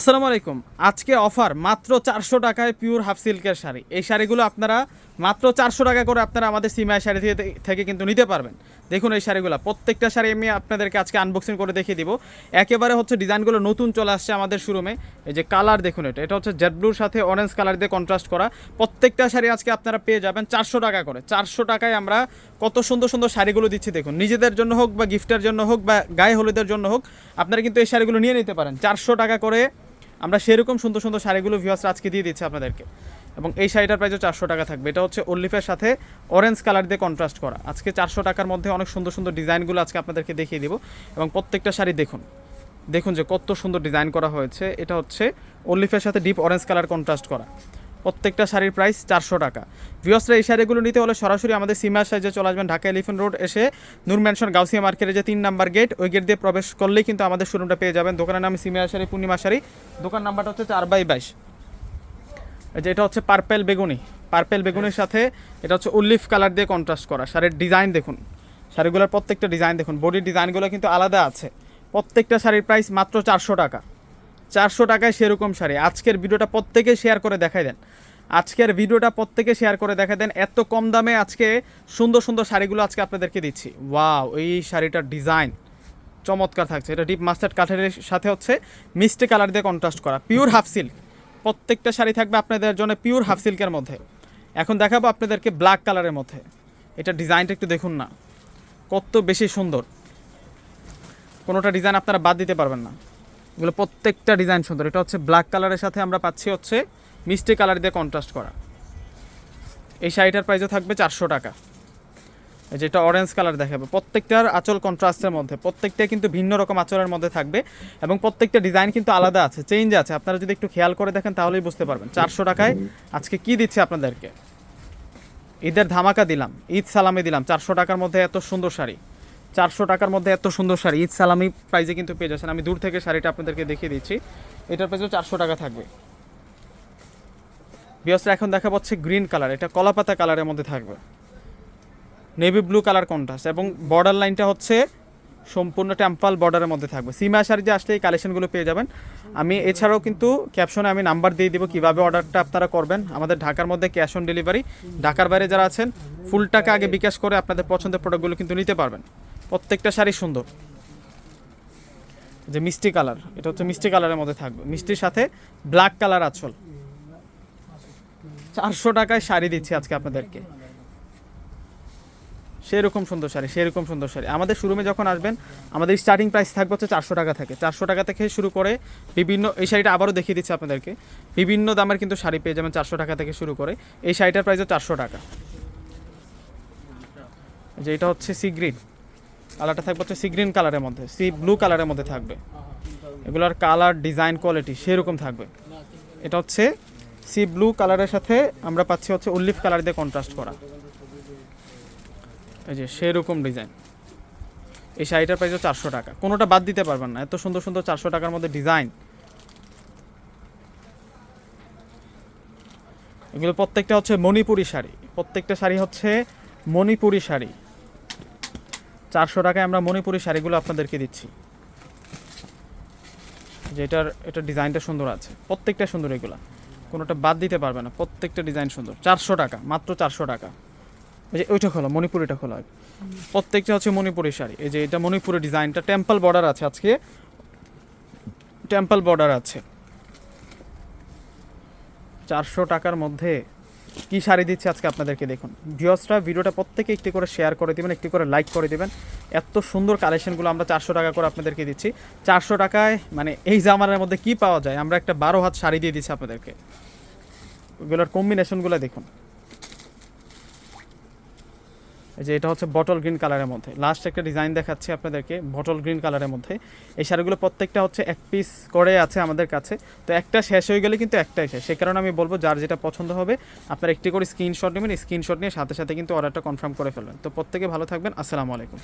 আসসালামু আলাইকুম। আজকে অফার মাত্র চারশো টাকায় পিওর হাফ সিল্কের শাড়ি। এই শাড়িগুলো আপনারা মাত্র চারশো টাকা করে আপনারা আমাদের সিমাই শাড়ি থেকে কিন্তু নিতে পারবেন। দেখুন এই শাড়িগুলো, প্রত্যেকটা শাড়ি আমি আপনাদেরকে আজকে আনবক্সিং করে দেখিয়ে দিব। একেবারে হচ্ছে ডিজাইনগুলো নতুন চলে আসছে আমাদের শোরুমে। এই যে কালার দেখুন এটা এটা হচ্ছে জেড ব্লুর সাথে অরেঞ্জ কালার দিয়ে কন্ট্রাস্ট করা। প্রত্যেকটা শাড়ি আজকে আপনারা পেয়ে যাবেন চারশো টাকা করে। চারশো টাকায় আমরা কত সুন্দর সুন্দর শাড়িগুলো দিচ্ছি দেখুন। নিজেদের জন্য হোক বা গিফটের জন্য হোক বা গায়ে হলুদের জন্য হোক, আপনারা কিন্তু এই শাড়িগুলো নিয়ে নিতে পারেন। চারশো টাকা করে আমরা সেরকম সুন্দর সুন্দর শাড়িগুলো ভিউয়ার্স আজকে দিয়ে দিচ্ছি আপনাদেরকে। এবং এই শাড়িটার প্রাইসও চারশো টাকা থাকবে। এটা হচ্ছে অলিফের সাথে অরেঞ্জ কালার দিয়ে কন্ট্রাস্ট করা। আজকে চারশো টাকার মধ্যে অনেক সুন্দর সুন্দর ডিজাইনগুলো আজকে আপনাদেরকে দেখিয়ে দিব। এবং প্রত্যেকটা শাড়ি দেখুন। দেখুন যে কত সুন্দর ডিজাইন করা হয়েছে। এটা হচ্ছে অলিফের সাথে ডিপ অরেঞ্জ কালার কন্ট্রাস্ট করা। প্রত্যেকটা শাড়ির প্রাইস চারশো টাকা। ভিওসরা এই শাড়িগুলো নিতে হলে সরাসরি আমাদের সিমার সাইজে চলে আসবেন ঢাকা এলিফেন্ট রোড এসে নূর ম্যানশন গাউসিয়া মার্কেটে যে তিন নাম্বার গেট ওই গেট দিয়ে প্রবেশ করলেই কিন্তু আমাদের শোরুমটা পেয়ে যাবেন। দোকানের নাম সিমিয়ার শাড়ি পূর্ণিমা শাড়ি। দোকান নাম্বারটা হচ্ছে চার বাই বাইশ। এই যে এটা হচ্ছে পার্পেল বেগুনি। পার্পেল বেগুনির সাথে এটা হচ্ছে উল্লিফ কালার দিয়ে কন্ট্রাস্ট করা। শাড়ির ডিজাইন দেখুন। শাড়িগুলোর প্রত্যেকটা ডিজাইন দেখুন। বডির ডিজাইনগুলো কিন্তু আলাদা আছে। প্রত্যেকটা শাড়ির প্রাইস মাত্র চারশো টাকা। চারশো টাকায় সেরকম শাড়ি। আজকের ভিডিওটা প্রত্যেকে শেয়ার করে দেখাই দেন। আজকের ভিডিওটা প্রত্যেকে শেয়ার করে দেখা দেন এত কম দামে আজকে সুন্দর সুন্দর শাড়িগুলো আজকে আপনাদেরকে দিচ্ছি। ওয়াও এই শাড়িটার ডিজাইন চমৎকার থাকছে। এটা ডিপ মাস্টার্ড কাঠের সাথে হচ্ছে মিষ্টি কালার দিয়ে কন্ট্রাস্ট করা। পিওর হাফ সিল্ক প্রত্যেকটা শাড়ি থাকবে আপনাদের জন্য পিওর হাফ সিল্কের মধ্যে। এখন দেখাবো আপনাদেরকে ব্ল্যাক কালারের মধ্যে। এটা ডিজাইনটা একটু দেখুন না। কত বেশি সুন্দর। কোনোটা ডিজাইন আপনারা বাদ দিতে পারবেন না। এগুলো প্রত্যেকটা ডিজাইন সুন্দর। এটা হচ্ছে ব্ল্যাক কালারের সাথে আমরা পাচ্ছি হচ্ছে মিষ্টি কালার দিয়ে কন্ট্রাস্ট করা। এই শাড়িটার প্রাইসও থাকবে চারশো টাকা। যেটা অরেঞ্জ কালার দেখাবে। প্রত্যেকটার আঁচল কন্ট্রাস্টের মধ্যে, প্রত্যেকটা কিন্তু ভিন্ন রকম আঁচলের মধ্যে থাকবে এবং প্রত্যেকটা ডিজাইন কিন্তু আলাদা আছে চেঞ্জ আছে। আপনারা যদি একটু খেয়াল করে দেখেন তাহলেই বুঝতে পারবেন। চারশো টাকায় আজকে কি দিচ্ছে আপনাদেরকে? ঈদের ধামাকা দিলাম, ঈদ সালামি দিলাম। চারশো টাকার মধ্যে এত সুন্দর শাড়ি। চারশো টাকার মধ্যে এত সুন্দর শাড়ি। ঈদ সালামি প্রাইজে কিন্তু পেয়ে যাচ্ছেন। আমি দূর থেকে শাড়িটা আপনাদেরকে দেখিয়ে দিচ্ছি। এটার প্রাইসও চারশো টাকা থাকবে। বিয়সরা এখন দেখা পাচ্ছে গ্রিন কালার, এটা কলাপাতা কালারের মধ্যে থাকবে। নেভি ব্লু কালার কন্ট্রাস্ট এবং বর্ডার লাইনটা হচ্ছে সম্পূর্ণ টেম্পাল বর্ডারের মধ্যে থাকবে। সিমা শাড়িতে আসলে এই কালেকশনগুলো পেয়ে যাবেন। আমি এছাড়াও কিন্তু ক্যাপশনে আমি নাম্বার দিয়ে দিব কীভাবে অর্ডারটা আপনারা করবেন। আমাদের ঢাকার মধ্যে ক্যাশ অন ডেলিভারি। ঢাকার বাইরে যারা আছেন, ফুল টাকা আগে বিকাশ করে আপনাদের পছন্দের প্রোডাক্টগুলো কিন্তু নিতে পারবেন। প্রত্যেকটা শাড়ি সুন্দর। যে মিষ্টি কালার, এটা হচ্ছে মিষ্টি কালারের মধ্যে থাকবে। মিষ্টির সাথে ব্ল্যাক কালার আঁচল। চারশো টাকায় শাড়ি দিচ্ছি আজকে আপনাদেরকে। সেরকম সুন্দর শাড়ি, সেরকম সুন্দর শাড়ি। আমাদের শোরুমে যখন আসবেন, আমাদের স্টার্টিং প্রাইস থাকবে হচ্ছে চারশো টাকা থেকে। চারশো টাকা থেকে শুরু করে বিভিন্ন, এই শাড়িটা আবারও দেখিয়ে দিচ্ছি আপনাদেরকে। বিভিন্ন দামের কিন্তু শাড়ি পেয়ে যাবেন চারশো টাকা থেকে শুরু করে। এই শাড়িটার প্রাইসও চারশো টাকা। যে এটা হচ্ছে সি গ্রিন কালারটা থাকবে হচ্ছে সি গ্রিন কালারের মধ্যে সি ব্লু কালারের মধ্যে থাকবে। এগুলোর কালার ডিজাইন কোয়ালিটি সেরকম থাকবে। এটা হচ্ছে সি ব্লু কালারের সাথে আমরা পাচ্ছি হচ্ছে উল্লিফ কালার দিয়ে কন্ট্রাস্ট করা। এই যে সেরকম ডিজাইন এই শাড়িটার প্রাইস চারশো টাকা। কোনোটা বাদ দিতে পারবেন না। এত সুন্দর সুন্দর চারশো টাকার মধ্যে ডিজাইন এগুলো প্রত্যেকটা হচ্ছে মণিপুরি শাড়ি। প্রত্যেকটা শাড়ি হচ্ছে মণিপুরি শাড়ি। চারশো টাকায় আমরা মণিপুরি শাড়িগুলো আপনাদেরকে দিচ্ছি। যেটার এটা ডিজাইনটা সুন্দর আছে। প্রত্যেকটা সুন্দর এগুলা। কোনোটা বাদ দিতে পারবে না। প্রত্যেকটা ডিজাইন সুন্দর। চারশো টাকা, মাত্র চারশো টাকা। এই যে ওইটা খোলা মণিপুরিটা খোলা প্রত্যেকটা হচ্ছে মণিপুরি শাড়ি। এই যে এটা মণিপুরের ডিজাইনটা। টেম্পল বর্ডার আছে আজকে। টেম্পল বর্ডার আছে। চারশো টাকার মধ্যে কি শাড়ি দিচ্ছে আজকে আপনাদেরকে দেখুন। ভিওসরা ভিডিওটা প্রত্যেকে একটি করে শেয়ার করে দিবেন, একটি করে লাইক করে দিবেন। এত সুন্দর কালেকশনগুলো আমরা চারশো টাকা করে আপনাদেরকে দিচ্ছি। চারশো টাকায় মানে এই জামানের মধ্যে কি পাওয়া যায়? আমরা একটা বারো হাত শাড়ি দিয়ে দিচ্ছি আপনাদেরকে। ওগুলোর কম্বিনেশনগুলো দেখুন। এই যে এটা হচ্ছে বটল গ্রিন কালারের মধ্যে। লাস্ট একটা ডিজাইন দেখাচ্ছি আপনাদেরকে বটল গ্রিন কালারের মধ্যে। এই শাড়িগুলো প্রত্যেকটা হচ্ছে এক পিস করে আছে আমাদের কাছে। তো একটা শেষ হয়ে গেলে কিন্তু একটাই শেষ। সেই কারণে আমি বলব, যার যেটা পছন্দ হবে, আপনার একটি করে স্ক্রিনশট নেবেন। স্ক্রিনশট নিয়ে সাথে সাথে কিন্তু অর্ডারটা কনফার্ম করে ফেলবেন। তো প্রত্যেকে ভালো থাকবেন। আসসালামু আলাইকুম।